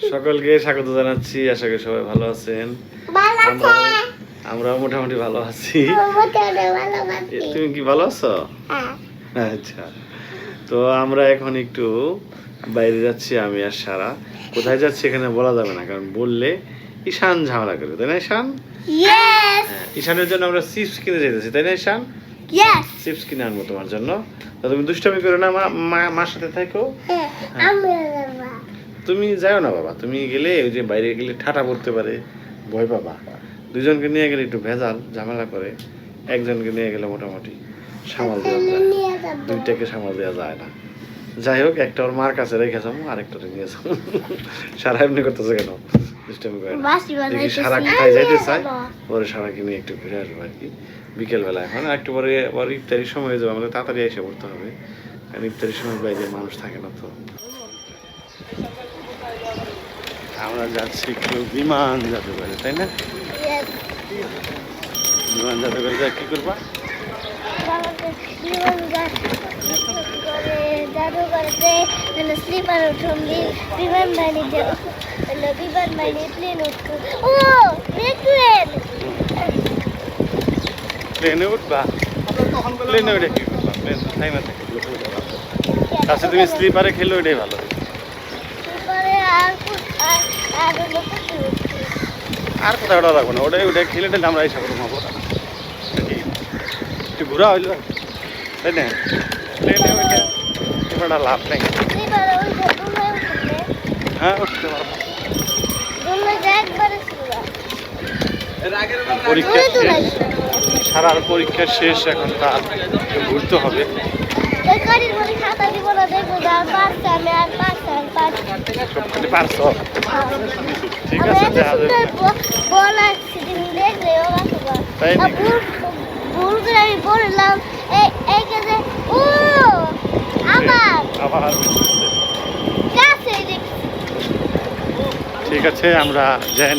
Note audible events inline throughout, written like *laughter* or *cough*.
সকলকে স্বাগত জানাচ্ছি আশা করি সবাই ভালো আছেন। আমরা মোটামুটি ভালো আছি। তুমি কি ভালো আছো? হ্যাঁ। আচ্ছা। তো আমরা এখন একটু বাইরে যাচ্ছি আমি আর সারা। কোথায় যাচ্ছি এখানে বলা যাবে না কারণ বললে ঈশান ঝামেলা করবে তাই না ঈশান? হ্যাঁ, ঈশানের জন্য আমরা চিপস কিনে যেতেছি তাই না ঈশান? চিপস কিনে আনব তোমার জন্য। তুমি দুষ্টামি করো না মার সাথে থাকো। বাবা তুমি যাও না বাবা তুমি গেলে ওই যে বাইরে গেলে ঠাটা পড়তে পারে ভয় পাবা। দুজনকে নিয়ে গেলে একটু ভেজাল ঝামেলা করে একজনকে নিয়ে গেলে মোটামুটি সামাল দেওয়া যায়। দুইটাকে সামাল দেওয়া যায় না। যাই হোক একটা ওর মার কাছে রেখে যাব আরেকটা নিয়ে যাব। সারা এমনি করতেছে কেন? সারা কোথায় যাইতে চায়। পরে সারাকে নিয়ে একটু ঘুরে আসব আর কি। বিকেলবেলা এখন একটু পরে আবার ইফতারির সময় হয়ে যাবে আমাদের তাড়াতাড়ি এসে পড়তে হবে। কারণ ইফতারির সময় বাইরে মানুষ থাকে না তো। আমরা যাচ্ছি একটু বিমান জাদুঘরে তাই না. বিমান জাদুঘরে যা কি করবা? স্লিপার উঠুন বিমান হলো বিমান বাণিজ্য প্লেন উঠুন। ও ট্রেন প্লেনে উঠবা? প্লেনে উঠে কি করবা? প্লেন টাইমে থাকে। আচ্ছা তুমি স্লিপারে খেলে ওইটাই ভালো। আর কোথাও ওটা রাখব না। ওটাই ওটাই খেলে টেলে আমরা এসে করব। নাকি একটু ঘোরা হইল। তাই না? প্লেনে ওইটা আর লাভ নেই। হ্যাঁ উঠতে পারব। পরীক্ষা শেষ। সারার পরীক্ষা শেষ এখন তার ঘুরতে হবে। গাড়ির মধ্যে খাতা দিব না দেখব না আর আমি আর পারছে আর পারছে। সবখানে পারছ? ঠিক আমি আছে এত দেখা যাবে। সুন্দর ব- বল আসছে তুমি দেখলে ও? ভুল করে আমি এই এই আবার। আবার। ঠিক আছে আমরা যাই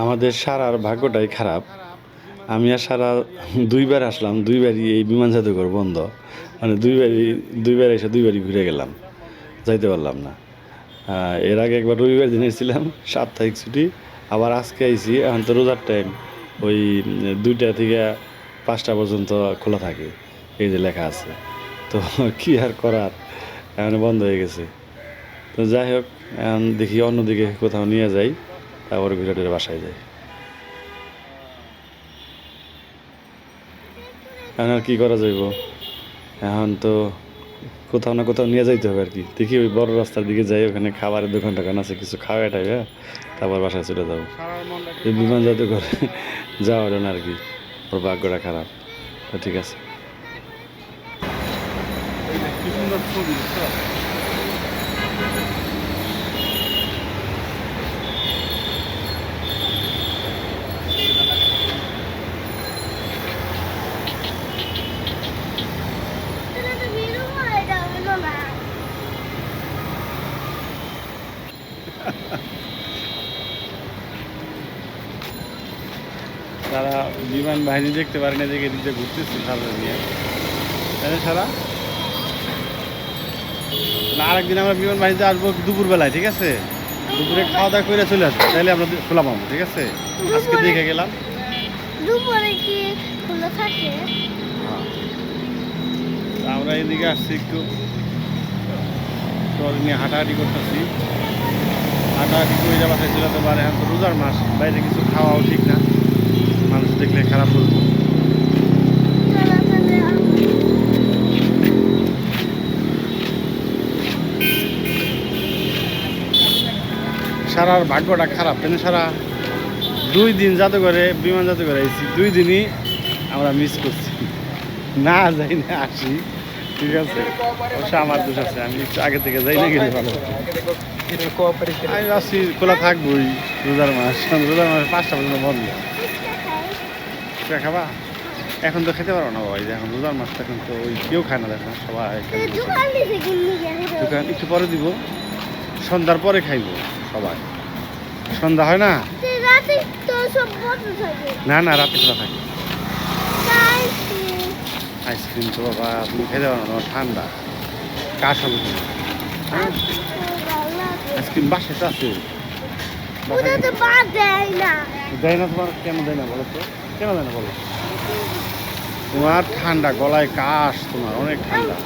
আমাদের সারার ভাগ্যটাই খারাপ। আমি আর সারা দুইবার আসলাম, দুইবারই এই বিমান জাদুঘর বন্ধ। মানে দুইবারই, দুইবার এসে দুইবারই ঘুরে গেলাম, যাইতে পারলাম না। এর আগে একবার রবিবার দিন এসেছিলাম, সাপ্তাহিক ছুটি, আবার আজকে আইছি, এখন তো রোজার টাইম ওই দুইটা থেকে পাঁচটা পর্যন্ত খোলা থাকে, এই যে লেখা আছে। তো *laughs* কি আর করার, এখন বন্ধ হয়ে গেছে। তো যাই হোক, এখন দেখি অন্যদিকে কোথাও নিয়ে যাই। তারপরে ঘুরে টুরে বাসায় যাই। এখন আর কি করা যাইব? এখন তো কোথাও না কোথাও নিয়ে যাইতে হবে আর কি। দেখি ওই বড় রাস্তার দিকে যাই, ওখানে খাবারের দোকান টোকান আছে, কিছু খাওয়া টাইবে তারপর বাসায় চলে যাব। বিমান যাতে করে যাওয়া হলো না আর কি। ওর ভাগ্যটা খারাপ। তো ঠিক আছে। কি সুন্দর ছবি বুঝছ? এটা তো ভিড়ও হয়, এটা হলো না। তারা বিমান বাহিনী দেখতে পারি না দেখে এদিক দিয়ে ঘুরতেছে সারা নিয়ে সারা আরেকদিন আমরা বিমান বাহিনীতে আসব দুপুরবেলায় ঠিক আছে? দুপুরে খাওয়া দাওয়া করে চলে আসব তাহলে আমরা খোলা পাবো ঠিক আছে? আজকে দেখে গেলাম। দুপুরে কি খোলা থাকে? আমরা এদিকে আসছি একটু। টল নিয়ে হাঁটাহাঁটি করতেছি। হাঁটাহাঁটি করে যাওয়া চলে যেতে পারে এখন তো রোজার মাস বাইরে কিছু খাওয়াও ঠিক না। দেখলে খারাপ বলব সারার ভাগ্যটা খারাপ কেন সারা দুই দিন জাদুঘরে বিমান জাদুঘরে এসেছি দুই দিনই আমরা মিস করছি না যাই না আসি ঠিক আছে অবশ্য আমার দোষ আছে আমি একটু আগে থেকে যাই না গেলে ভালো। আমি ভাবছি খোলা থাকবোই রোজার মাস রোজার মাস পাঁচটা পর্যন্ত বন্ধ। ফুচকা খাবা? এখন তো খেতে পারো না বাবা এই যে এখন রোজার মাস এখন তো ওই কেউ খায় না দেখো সবাই দোকান একটু পরে দিব সন্ধ্যার পরে খাইব সবাই। সন্ধ্যা হয় না? না না রাতে খোলা থাকে। আইসক্রিম তো বাবা তুমি খেতে পারো না ঠান্ডা। কাশ হবে আইসক্রিম বাসে তো আছে। দেয় না তোমার কেন দেয় না বলো তো? কেন দেয় না বলো? তোমার ঠান্ডা গলায় কাশ তোমার অনেক ঠান্ডা।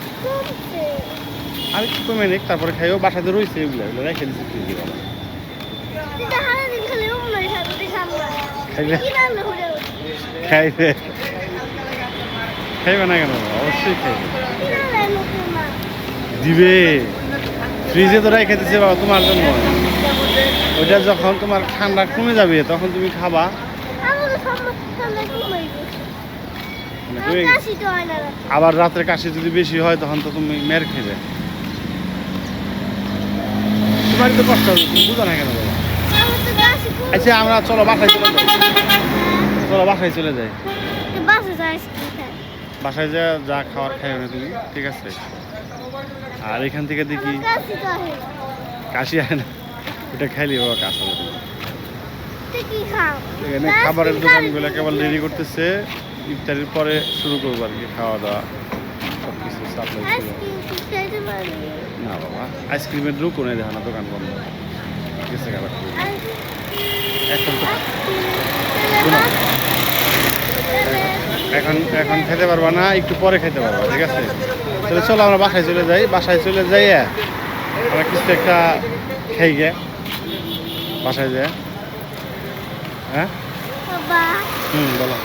আর একটু কমে নিক তারপরে খাইও। বাসাতে রয়েছে এগুলো এগুলো রেখে দিচ্ছি ফ্রিজে বাবা। খাইলে? কি খাইবে খাইবে না কেন অবশ্যই খাইবে। কি দিবে। ফ্রিজে তো রেখে দিচ্ছে বাবা তোমার জন্য। ওইটা যখন তোমার ঠান্ডা কমে যাবে তখন তুমি খাবা। আবার রাত্রে কাশি যদি বেশি হয়, তখন তো তুমি মের খেবে তোমার তো কষ্ট হবে, তুমি বুঝো না কেন আচ্ছা আমরা চলো বাসায় চলে যাই। চলো বাসায় চলে যাই। বাসায় যা যা খাওয়ার খাইও না তুমি, ঠিক আছে? আর এখান থেকে দেখি। কাশি হয় না। ওটা খাইলে বাবা কাশ হবে। এখানে খাবারের দোকানগুলো কেবল রেডি করতেছে। ইফতারির পরে শুরু করব আর কি খাওয়া দাওয়া সব কিছু সাপ্লাই না বাবা আইসক্রিমের দোকান দেখো না দোকান বন্ধ। গেছে এখন এখন এখন খেতে পারবা না একটু পরে খেতে পারবা ঠিক আছে? তাহলে চলো আমরা বাসায় চলে যাই। বাসায় চলে যাই আমরা কিছু একটা খাই গে। বাসায় যাই। হ্যাঁ? হুম বলো।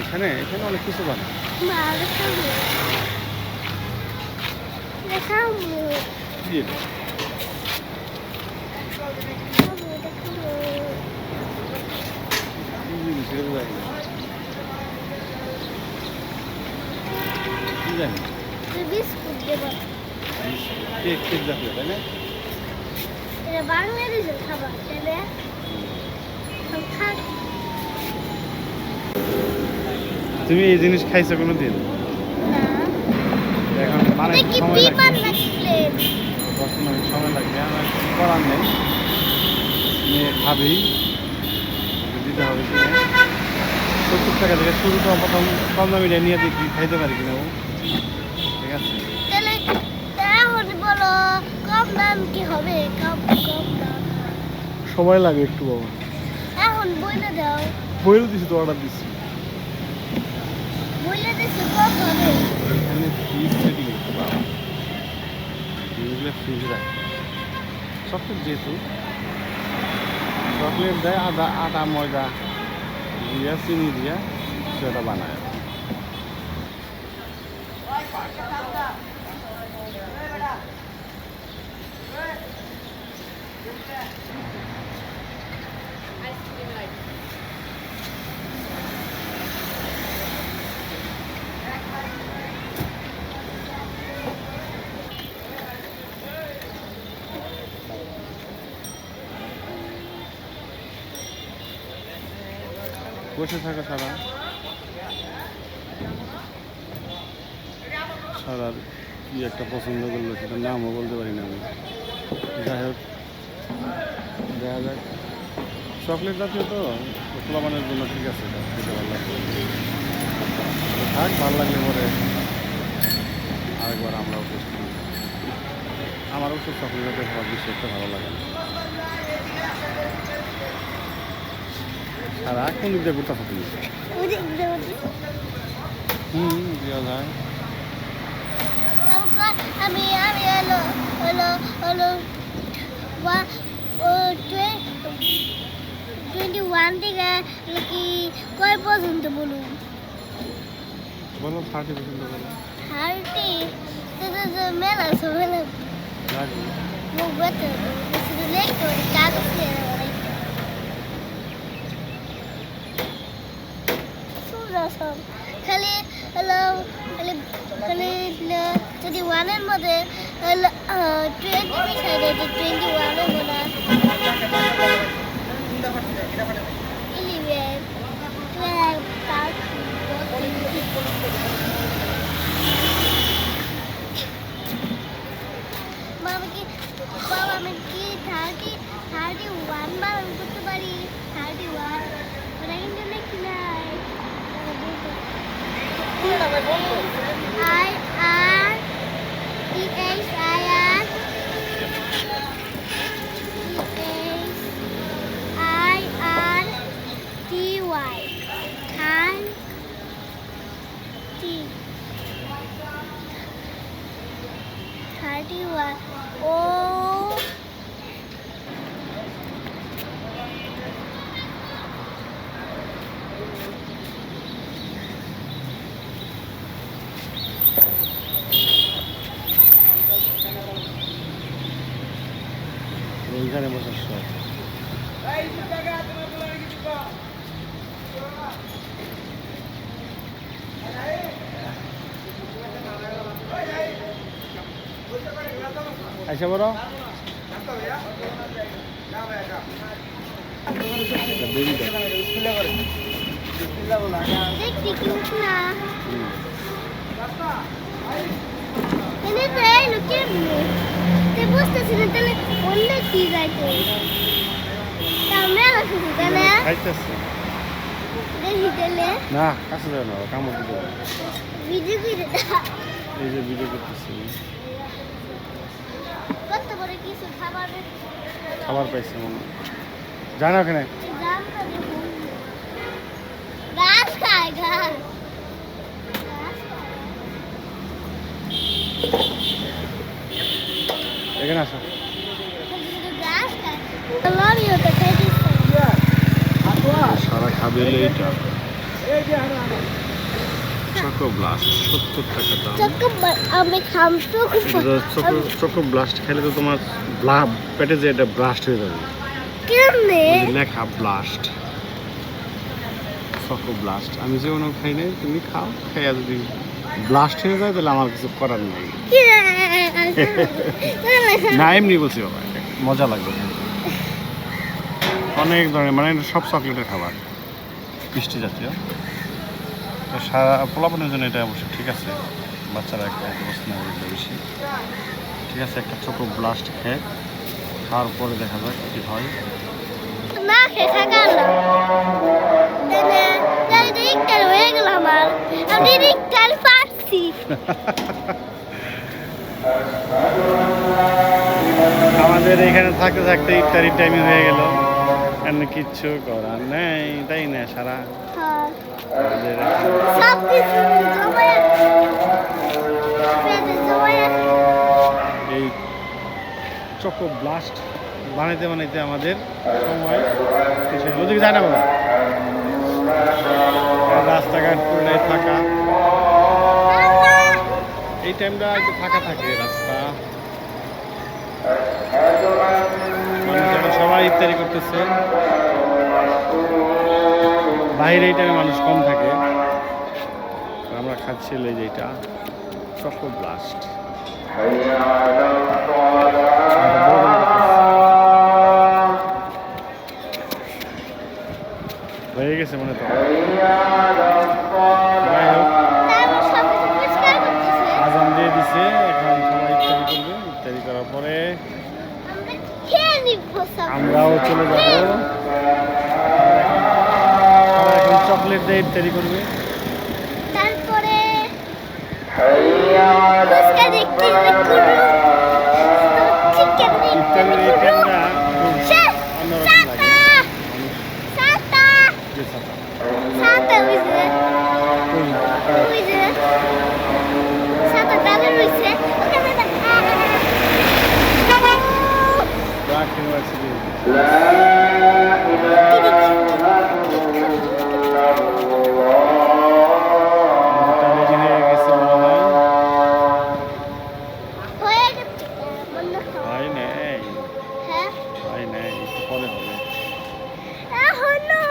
এখানে এখানে অনেক কিছু বানা মা দেখাবো দেখাবো কি এটা? দেখাবো দেখাবো কি জিনিস এগুলো জানি? বিস্কুট দেবো। কেক কেক জাতীয় তাই না? এটা বাংলাদেশের খাবার তুমি এই জিনিস খাইছো কোনো দিন এখন মানে সময় লাগবে সময় লাগবে আমার কিছু করার নেই। মেয়ে খাবেই দিতে হবে সত্তর টাকা থেকে শুরু তো প্রথম কম দামিটা নিয়ে দেখি খাইতে পারি কিনা ও। ঠিক আছে? তাহলে বলো কম দাম কি হবে? কম কম দাম সময় লাগে একটু বাবা। এখন বইলে দাও। বইলে দিছি তো অর্ডার দিচ্ছি বইলে কম হবে? এখানে ফ্রিজ সেটিং বাবা। জিনিসগুলো ফ্রিজ রাখে। চকলেট যেহেতু চকলেট দেয় আদা আটা ময়দা দিয়া চিনি দিয়া সেটা বানায়। বসে থাকা ছাড়া সারা কি একটা পছন্দ করল সেটার নামও বলতে পারি না আমি। যাই হোক, দেখা যাক। চকলেট জাতীয় তো পোলাপানের জন্য ঠিক আছে খেতে ভালো লাগবে। থাক, ভালো লাগলে পরে আরেকবার আমরাও করি। আমারও তো চকলেট জাতীয় খাবার বেশি একটা ভালো লাগে না। সারাক্ষণ দিক দিয়ে ঘুরতে থাকি। হুম দেওয়া যায়। আমি আমি হলো হলো হলো টোয়েন্টি ওয়ান থেকে কি কয় পর্যন্ত বলুন? বলো থার্টি পর্যন্ত বলো। থার্টি মেলা আছে মেলা। শুধু কাগজ সব খালি হলো, খালি খালি যদি ওয়ানের মধ্যে টোয়েন্টি মিশাই দেয়, যে টোয়েন্টি ওয়ানের মধ্যে ইলেভেন টুয়েলভ বাবা কি বাবা আমি কি থার্টি I ওইখানে বসার শখ আইসা বড় দেখছি কিন্তু না হুম। এনে তো এই লোকে তে বুঝতেছি না তাহলে অন্য কি যাইতো মেলা শুধু তাহলে দেখি তাহলে। না কাছে যাবে না কামড় দিতে ভিডিও করে এই যে ভিডিও করতেছি। কত বড় কিছু খাবার? খাবার পাইছি মনে জানো গাছ খায় গাছ। এখানে আসো। সারা খাবে এইটা চকো ব্লাস্ট সত্তর টাকা দাম। চক্কর আমি খাম তো খুব চকো চকো ব্লাস্ট খেলে তো তোমার পেটে যে এটা ব্লাস্ট হয়ে যাবে। লেখা ব্লাস্ট চকো ব্লাস্ট আমি যে কোনো খাই নাই তুমি খাও খাইয়া যদি ব্লাস্ট হয়ে যায় তাহলে আমার কিছু করার নেই। কি *laughs* না এমনি বলছি বাবা মজা লাগবে। অনেক ধরনের মানে সব চকলেটের খাবার মিষ্টি জাতীয়। তো সারা পোলাপানের জন্য এটা অবশ্যই ঠিক আছে বাচ্চারা একটা পছন্দ করে বেশি। ঠিক আছে একটা ছোটো ব্লাস্ট খেয়ে খাওয়ার পরে দেখা যাক কী হয়। থাকা ইফতার হয়ে গেল আমার। আমি ইফতার পাচ্ছি *laughs* আমাদের এখানে থাকতে থাকতে ইফতারির টাইমে হয়ে গেল। এমনি কিচ্ছু করার নেই তাই না সারা? হ্যাঁ। এই চকো ব্লাস্ট বানাইতে বানাইতে আমাদের সময়। ওদিকে যায় না বাবা। রাস্তাঘাট পুরোটাই ফাঁকা। এই টাইমটা একটু ফাঁকা থাকে, রাস্তা। সবাই ইফতারি করতেছে। বাইরে এই টাইমে মানুষ কম থাকে। আমরা খাচ্ছি লেজ এটা। চকো ব্লাস্ট হয়ে গেছে মনে তো যাই হোক তারপর সব কিছু পরিষ্কার করতেছে আজান দিয়ে দিছে এখন সবাই ইফতারি করবে ইফতারি করার পরে আমরা খেয়ে নিব সব আমরাও চলে যাব এখন চকলেট দিয়ে ইফতারি করবে তারপরে ফুচকা দেখতে করু চিকেন ইফতারির এই টাইমটা খুব অন্যরকম লাগে সাতা যে ছাতা। সাতা বুঝলে ওই বুঝলে সাতা ডালে রয়েছে ওখানে ব্রাক ইউনিভার্সিটি এটা রেডি হয়ে গেছে মনে হয় হয়ে গেছে মনে হয় হয় নাই হ্যাঁ হয় নাই একটু পরে হবে এখনও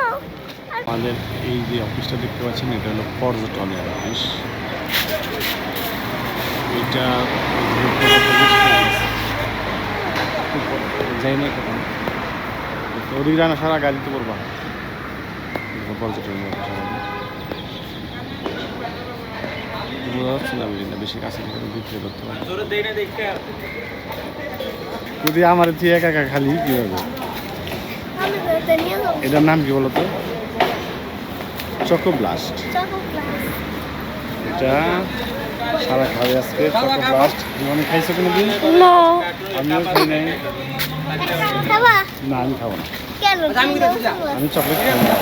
আমাদের এই যে অফিসটা দেখতে পাচ্ছেন এটা হলো পর্যটনের অফিস এটা যাই না কখন তো ওদিকে জানা সারা গাড়িতে পড়বা এটা পর্যটনের অফিস আমাদের বোঝা যাচ্ছে না বিভিন্ন বেশি কাছে থেকে বিক্রি করতে পারে। যদি আমার তুই একা একা খালি কি হবে এটার নাম কি বলতো চকো ব্লাস্ট এটা সারা খাবে আজকে চকো ব্লাস্ট জীবনে খাইছো কোনো দিন আমিও খাই নাই। না আমি খাব না। আমি চকলেট খাই না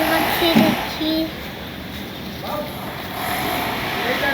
এবার খেয়ে দেখি ওয়াও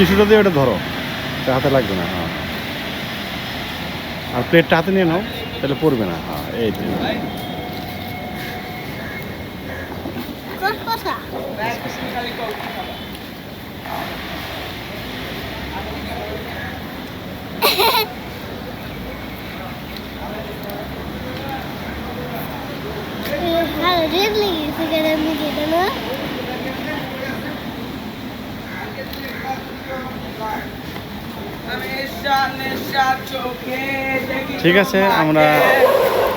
টিস্যুটা দিয়ে ওটা ধরো। হাতে লাগবে না হ্যাঁ। আর প্লেটটা হাতে নিয়ে নাও, তাহলে পড়বে না হ্যাঁ এই তো। কথা ভালো রেড লেগেছে কেন মুখে না ঠিক আছে আমরা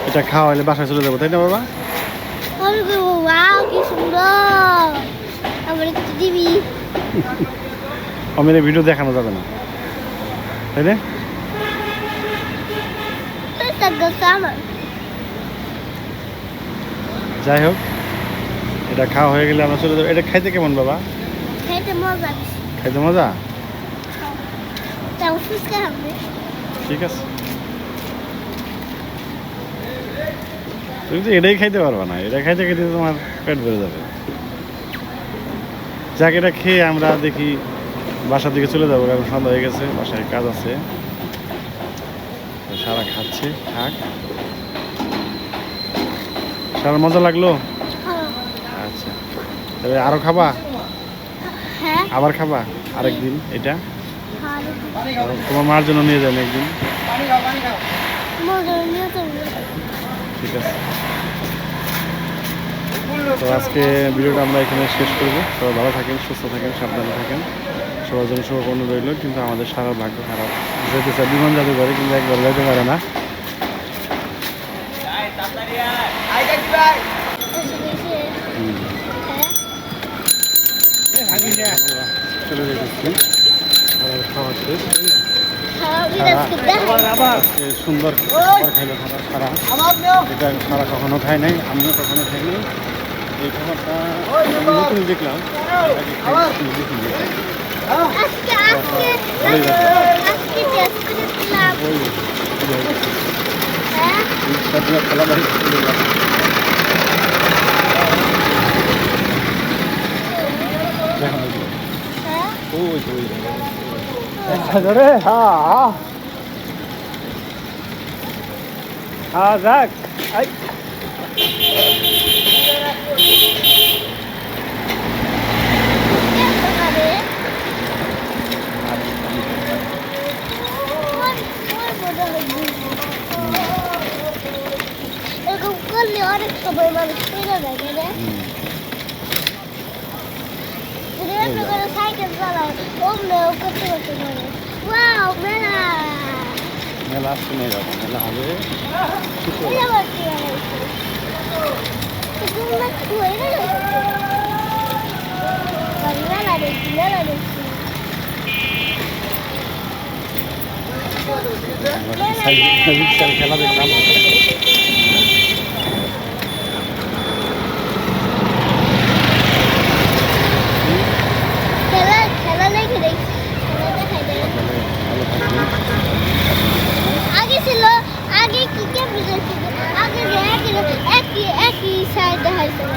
এটা খাওয়া হলে বাসায় চলে যাব তাই না বাবা? আমার ভিডিও দেখানো যাবে না। তাই না? যাই হোক এটা খাওয়া হয়ে গেলে আমরা চলে যাব। এটা খাইতে কেমন বাবা? খাইতে মজা। খাইতে মজা? হবে ঠিক আছে। তুমি তো এটাই খাইতে পারবে না। এটা খাইতে খাইতে তোমার পেট ভরে যাবে। যাক এটা খেয়ে আমরা দেখি বাসার দিকে চলে যাব কারণ সন্ধ্যা হয়ে গেছে বাসায় কাজ আছে। সারা খাচ্ছে খাক সারা মজা লাগল। আচ্ছা। তবে আরও খাবা? হ্যাঁ। আবার খাবা? আরেকদিন এটা? তোমার মার জন্য নিয়ে যাবেন একদিন। ঠিক আছে। তো আজকে ভিডিওটা আমরা এখানে শেষ করব। সবাই ভালো থাকেন সুস্থ থাকেন সাবধানে থাকেন। সবার জন্য শুভকামনা রইল কিন্তু আমাদের সারা ভাগ্য খারাপ। যেতে চাই বিমান যাতে পারে কিন্তু একবার যেতে পারে না। চলে যেতেছি খাওয়া শেষ। সুন্দর খাবার খাইলো সারা সারা এটা সারা কখনো খাই নাই আমিও কখনো খাই নাই। এই খাবারটা নতুন দেখলাম। খেলা বাড়ি দেখা হ্যাঁ ওই ওই হ্যাঁ। হ্যাঁ এরকম করলে অনেক সময় মানুষ পেরে যাবে রে যদি একটা করে সাইকেল চালায় ওমনেও করতে করতে পারে মেলা আসছে যাব মেলা হবে মেলা করতে পারে তোমরা কি হয়ে গেল মেলা দেখছি মেলা দেখছি সাইকেল খেলা দেখলাম খেলা খেলা লেগে দেখছি খেলা দেখাই দেয় ভালো থাকবেন আগে ছিল আগে কি কেমন ছিল আগে যে একই একই একই সাইড দেখাইছিল